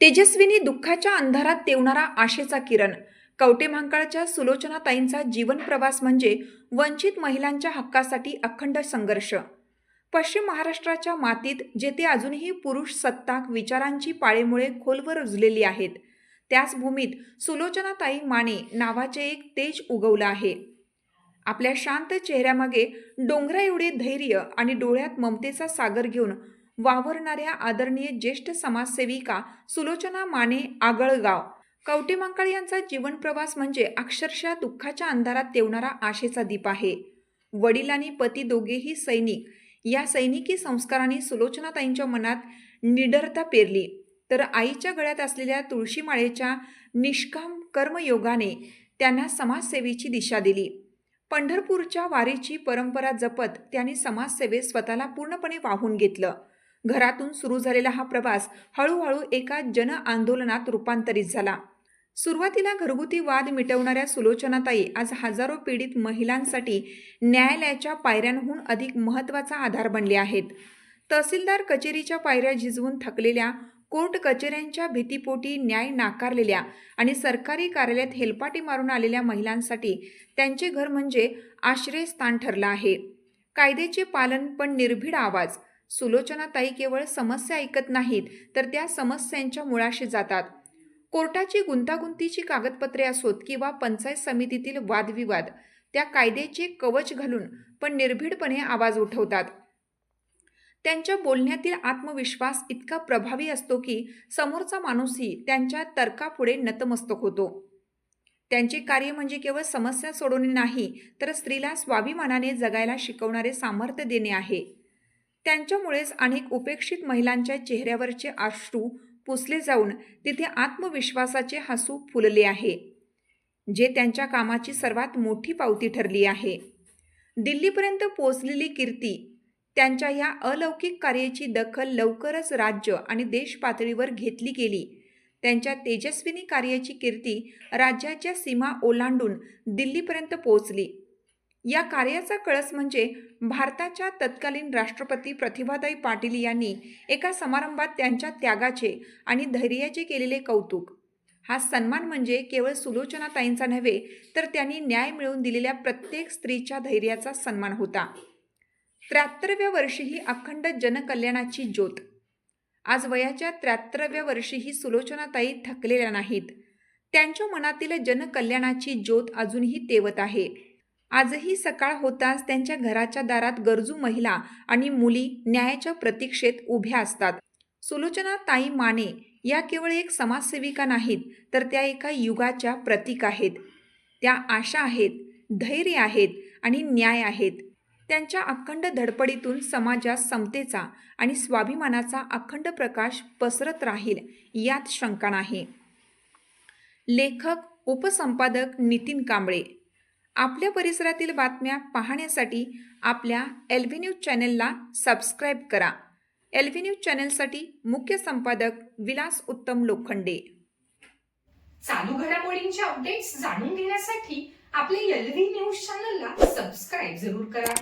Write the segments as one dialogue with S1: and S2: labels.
S1: तेजस्विनी दुःखाच्या अंधारात तेवणारा आशेचा किरण. कवटेमहांकाळच्या सुलोचनाताईंचा जीवन प्रवास म्हणजे वंचित महिलांच्या हक्कासाठी अखंड संघर्ष. पश्चिम महाराष्ट्राच्या मातीत जेथे अजूनही पुरुष सत्ताक विचारांची पाळेमुळे खोलवर रुजलेली आहेत त्याच भूमीत सुलोचनाताई माने नावाचे एक तेज उगवलं आहे. आपल्या शांत चेहऱ्यामागे डोंगरा एवढे धैर्य आणि डोळ्यात ममतेचा सागर घेऊन वावरणाऱ्या आदरणीय ज्येष्ठ समाजसेविका सुलोचना माने आगळगाव. कवटेमांकाळ यांचा जीवन प्रवास म्हणजे अक्षरशः दुःखाच्या अंधारात तेवणारा आशेचा दीप आहे. वडील आणि पती दोघेही सैनिक. या सैनिकी संस्कारांनी सुलोचनाताईंच्या मनात निडरता पेरली. तर आईच्या गळ्यात असलेल्या तुळशीमाळेच्या निष्काम कर्मयोगाने त्यांना समाजसेवेची दिशा दिली. पंढरपूरच्या वारीची परंपरा जपत त्यांनी समाजसेवेत स्वतःला पूर्णपणे वाहून घेतलं. घरातून सुरू झालेला हा प्रवास हळूहळू एका जन आंदोलनात रूपांतरित झाला. सुरुवातीला घरगुती वाद मिटवणाऱ्या सुलोचनाताई आज हजारो पीडित महिलांसाठी न्यायालयाच्या पायऱ्यांहून अधिक महत्त्वाचा आधार बनले आहेत. तहसीलदार कचेरीच्या पायऱ्या झिजवून थकलेल्या कोर्ट कचेऱ्यांच्या भीतीपोटी न्याय नाकारलेल्या आणि सरकारी कार्यालयात हेलपाटी मारून आलेल्या महिलांसाठी त्यांचे घर म्हणजे आश्रयस्थान ठरलं आहे. कायद्याचे पालन पण निर्भीड आवाज सुलोचनाताई केवळ समस्या ऐकत नाहीत तर त्या समस्यांच्या मुळाशी जातात. कोर्टाची गुंतागुंतीची कागदपत्रे असोत किंवा पंचायत समितीतील वादविवाद त्या कायद्याचे कवच घालून पण निर्भीडपणे आवाज उठवतात. त्यांच्या बोलण्यातील आत्मविश्वास इतका प्रभावी असतो की समोरचा माणूसही त्यांच्या तर्कापुढे नतमस्तक होतो. त्यांचे कार्य म्हणजे केवळ समस्या सोडवणे नाही तर स्त्रीला स्वाभिमानाने जगायला शिकवणारे सामर्थ्य देणे आहे. त्यांच्यामुळेच अनेक उपेक्षित महिलांच्या चेहऱ्यावरचे आश्रू पुसले जाऊन तिथे आत्मविश्वासाचे हसू फुलले आहे जे त्यांच्या कामाची सर्वात मोठी पावती ठरली आहे. दिल्लीपर्यंत पोचलेली कीर्ती त्यांच्या या अलौकिक कार्याची दखल लवकरच राज्य आणि देश पातळीवर घेतली गेली. त्यांच्या तेजस्विनी कार्याची कीर्ती राज्याच्या सीमा ओलांडून दिल्लीपर्यंत पोहोचली. या कार्याचा कळस म्हणजे भारताच्या तत्कालीन राष्ट्रपती प्रतिभाताई पाटील यांनी एका समारंभात त्यांच्या त्यागाचे आणि धैर्याचे केलेले कौतुक. हा सन्मान म्हणजे केवळ सुलोचनाताईंचा नव्हे तर त्यांनी न्याय मिळवून दिलेल्या प्रत्येक स्त्रीच्या धैर्याचा सन्मान होता. त्र्याहत्तरव्या वर्षी ही अखंड जनकल्याणाची ज्योत. आज वयाच्या त्र्याहत्तरव्या वर्षीही सुलोचनाताई थकलेल्या नाहीत. त्यांच्या मनातील जनकल्याणाची ज्योत अजूनही तेवत आहे. आजही सकाळ होताच त्यांच्या घराच्या दारात गरजू महिला आणि मुली न्यायाच्या प्रतीक्षेत उभ्या असतात. सुलोचना ताई माने या केवळ एक समाजसेविका नाहीत तर त्या एका युगाच्या प्रतीक आहेत. त्या आशा आहेत धैर्य आहेत आणि न्याय आहेत. त्यांच्या अखंड धडपडीतून समाजात समतेचा आणि स्वाभिमानाचा अखंड प्रकाश पसरत राहील यात शंका नाही. लेखक उपसंपादक नितीन कांबळे आपल्या परिसरातील बातम्या पाहण्यासाठी आपल्या एल व्ही न्यूज चॅनलला सबस्क्राईब करा. एल व्ही न्यूज चॅनलसाठी मुख्य संपादक विलास उत्तम लोखंडे.
S2: चालू घडामोडींचे अपडेट्स जाणून घेण्यासाठी आपल्या एलव्ही न्यूज चॅनलला सबस्क्राईब जरूर करा.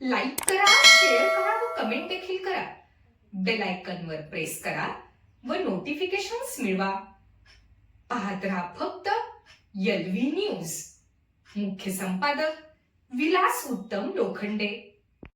S2: लाईक करा शेअर करा व कमेंट देखील करा. बेल आयकॉन वर प्रेस करा व नोटिफिकेशन्स मिळवा. पाहत राहा फक्त एलव्ही न्यूज. मुख्य संपादक विलास उत्तम लोखंडे.